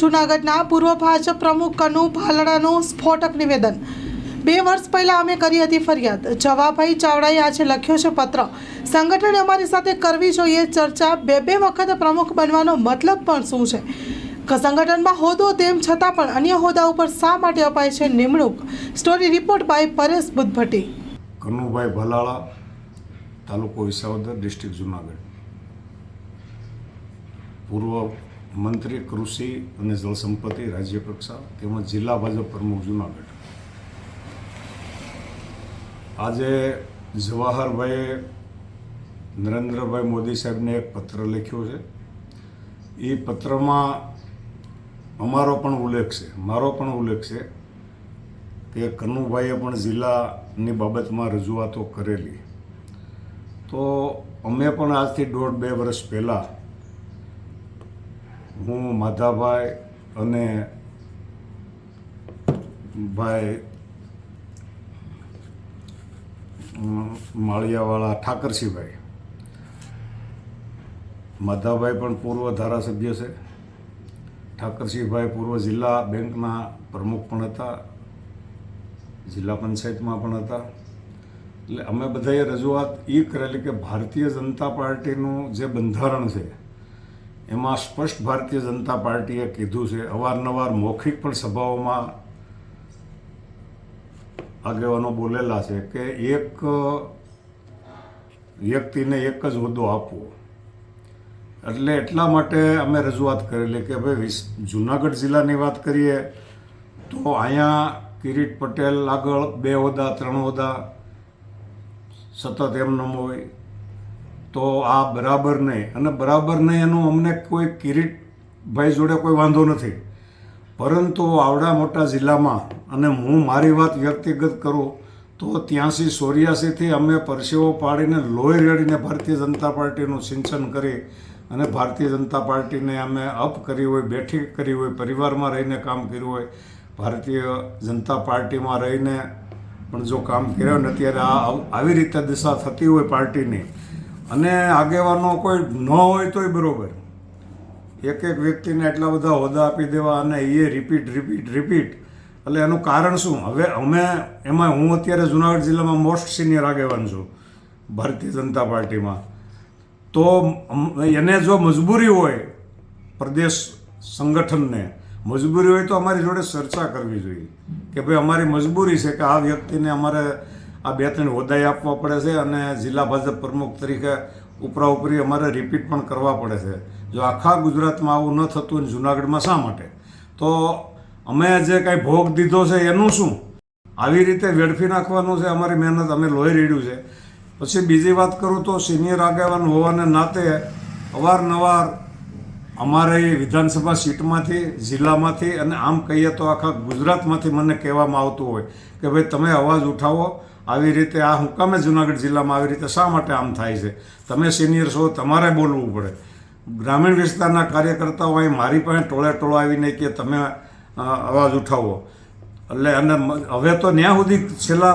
જૂનાગઢના પૂર્વ ભાજપ પ્રમુખ કનુ ભાલડાનું સ્ફોટક નિવેદન. બે વર્ષ પહેલા અમે કરી હતી ફરિયાદ. જવાભાઈ ચાવડાએ આજે લખ્યો છે પત્ર. સંગઠને અમારી સાથે કરવી જોઈએ ચર્ચા. બે બે વખત પ્રમુખ બનવાનો મતલબ પણ શું છે? સંગઠનમાં હોદો તેમ છતાં પણ અન્ય હોદ્દા ઉપર શા માટે અપાય છે નિમણૂક? Story report by Paresh Buddhbhatti. Kanubhai Bhalala, તાલુકો વિસાવદર, ડિસ્ટ્રિક્ટ જુનાગઢ. પૂર્વ મંત્રી, કૃષિ અને જળસંપત્તિ રાજ્ય કક્ષા તેમજ જિલ્લા ભાજપ પ્રમુખ જુનાગઢ. આજે જવાહરભાઈએ નરેન્દ્રભાઈ મોદી સાહેબને એક પત્ર લખ્યો છે. એ પત્રમાં અમારો પણ ઉલ્લેખ છે, મારો પણ ઉલ્લેખ છે કે કનુભાઈએ પણ જિલ્લાની બાબતમાં રજૂઆતો કરેલી. તો અમે પણ આજથી દોઢ બે વર્ષ પહેલાં હું માધાભાઈ અને ભાઈ માળિયાવાળા ઠાકરસિંહભાઈ. માધાભાઈ પણ પૂર્વ ધારાસભ્ય છે. ઠાકરસિંહભાઈ પૂર્વ જિલ્લા બેંકના પ્રમુખ પણ હતા. જિલ્લા પંચાયતમાં પણ હતા. એટલે અમે બધાએ રજૂઆત એ કરેલી કે ભારતીય જનતા પાર્ટીનું જે બંધારણ છે એમાં સ્પષ્ટ ભારતીય જનતા પાર્ટીએ કીધું છે, અવારનવાર મૌખિક પણ સભાઓમાં આગેવાનો બોલેલા છે કે એક, વ્યક્તિને એક જ હોદ્દો આપવો. એટલે એટલા માટે અમે રજૂઆત કરેલી કે ભાઈ જુનાગઢ જિલ્લાની વાત કરીએ, તો અહીંયા કિરીટ પટેલ આગળ બે હોદ્દા, ત્રણ હોદ્દા, સતત એમ એમનેમ હોય. તો આ બરાબર નહીં. અને બરાબર નહીં એનું અમને કોઈ કિરીટભાઈ જોડે કોઈ વાંધો નથી. પરંતુ આવડા મોટા જિલ્લામાં, અને હું મારી વાત વ્યક્તિગત કરું, તો ત્યાંસી ચોર્યાસીથી અમે પરસેવો પાડીને લોહી રેડીને ભારતીય જનતા પાર્ટીનું સિંચન કરી, અને ભારતીય જનતા પાર્ટીને અમે અપ કરી હોય, બેઠી કરી હોય, પરિવારમાં રહીને કામ કર્યું હોય, ભારતીય જનતા પાર્ટીમાં રહીને પણ જો કામ કર્યા ને, ત્યારે આ આવી રીતે દિશા થતી હોય પાર્ટીની. અને આગેવાનો કોઈ ન હોય તોય બરાબર. એક એક વ્યક્તિને એટલા બધા હોદ્દા આપી દેવા અને એ રિપીટ રિપીટ રિપીટ એટલે એનું કારણ શું? હવે અમે, એમાં હું અત્યારે જુનાગઢ જિલ્લામાં મોસ્ટ સિનિયર આગેવાન છું, ભારતીય જનતા પાર્ટીમાં. તો એને જો મજબૂરી હોય, પ્રદેશ સંગઠનને, મજબૂરી હોય તો અમારી જોડે ચર્ચા કરવી જોઈએ. કે ભાઈ અમારી મજબૂરી છે કે આ વ્યક્તિને અમારે આ બે ત્રણ હોદ્દાએ આપવા પડે છે અને જિલ્લા ભાજપ પ્રમુખ તરીકે ઉપરા ઉપરી અમારે રિપીટ પણ કરવા પડે છે. જો આખા ગુજરાતમાં આવું ન થતું હોય જુનાગઢમાં શા માટે? તો અમે જે કાંઈ ભોગ દીધો છે એનું શું? આવી રીતે વેડફી નાખવાનું છે અમારી મહેનત, અમે લોહી રેડ્યું છે. પછી બીજી વાત કરું તો સિનિયર આગેવાન હોવાને નાતે અવારનવાર અમારે વિધાનસભા સીટમાંથી, જિલ્લામાંથી અને આમ કહીએ તો આખા ગુજરાતમાંથી મને કહેવામાં આવતું હોય કે ભાઈ તમે અવાજ ઉઠાવો આવી રીતે આ હું કામે જુનાગઢ જિલ્લામાં આવી રીતે શા માટે આમ થાય છે? તમે સિનિયર છો, તમારે બોલવું પડે. ગ્રામીણ વિસ્તારના કાર્યકર્તાઓ અહીં મારી પાસે ટોળે ટોળો આવીને કે તમે અવાજ ઉઠાવો. એટલે અને હવે તો ન્યા સુધી છેલ્લા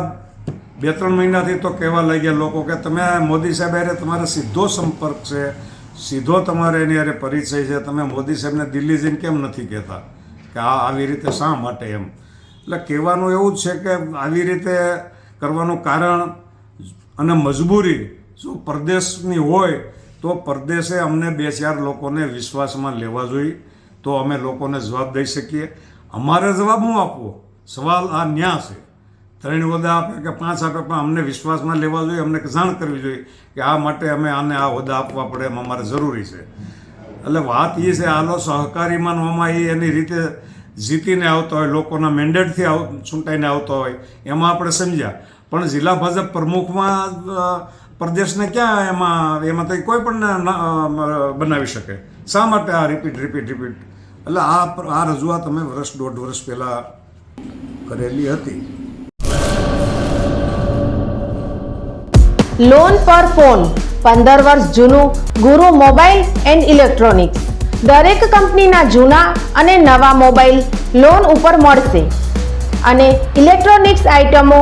બે ત્રણ મહિનાથી તો કહેવા લાગ્યા લોકો કે તમે મોદી સાહેબ અરે તમારો સીધો સંપર્ક છે, સીધો તમારે એની અરે પરિચય છે, તમે મોદી સાહેબને દિલ્હી જઈને કેમ નથી કહેતા? કે આ આવી રીતે શા માટે એમ? એટલે કહેવાનું એવું જ છે કે આવી રીતે કરવાનું કારણ અને મજબૂરી જો પરદેશની હોય, તો પરદેશે અમને બે ચાર લોકોને વિશ્વાસમાં લેવા જોઈએ. તો અમે લોકોને જવાબ દઈ શકીએ. અમારે જવાબ હું આપવો? સવાલ આ ન્યા છે. ત્રણ હોદ્દા આપે કે પાંચ આપે, પણ અમને વિશ્વાસમાં લેવા જોઈએ, અમને જાણ કરવી જોઈએ કે આ માટે અમે આને આ હોદ્દા આપવા પડે એમ અમારે જરૂરી છે. એટલે વાત એ છે આલો સહકારીમાં માનવામાં એ એની રીતે જીતીને આવતો હોય, લોકોના મેન્ડેટથી આવ ચૂંટાઈને આવતો હોય, એમાં આપણે સમજ્યા. પણ જિલ્લા ભાજપ પ્રમુખમાં પ્રદેશને ક્યાં એમાં એમાં તો કોઈ પણ બનાવી શકે? શા માટે આ રિપીટ રિપીટ રિપીટ એટલે આ આ રજૂઆત અમે વર્ષ, દોઢ વર્ષ પહેલાં કરેલી હતી. લોન પર ફોન પંદર વર્ષ જૂનું, ગુરુ મોબાઈલ એન્ડ ઇલેક્ટ્રોનિક્સ. દરેક કંપનીના જૂના અને નવા મોબાઈલ લોન ઉપર મળશે. અને ઇલેક્ટ્રોનિક્સ આઇટમો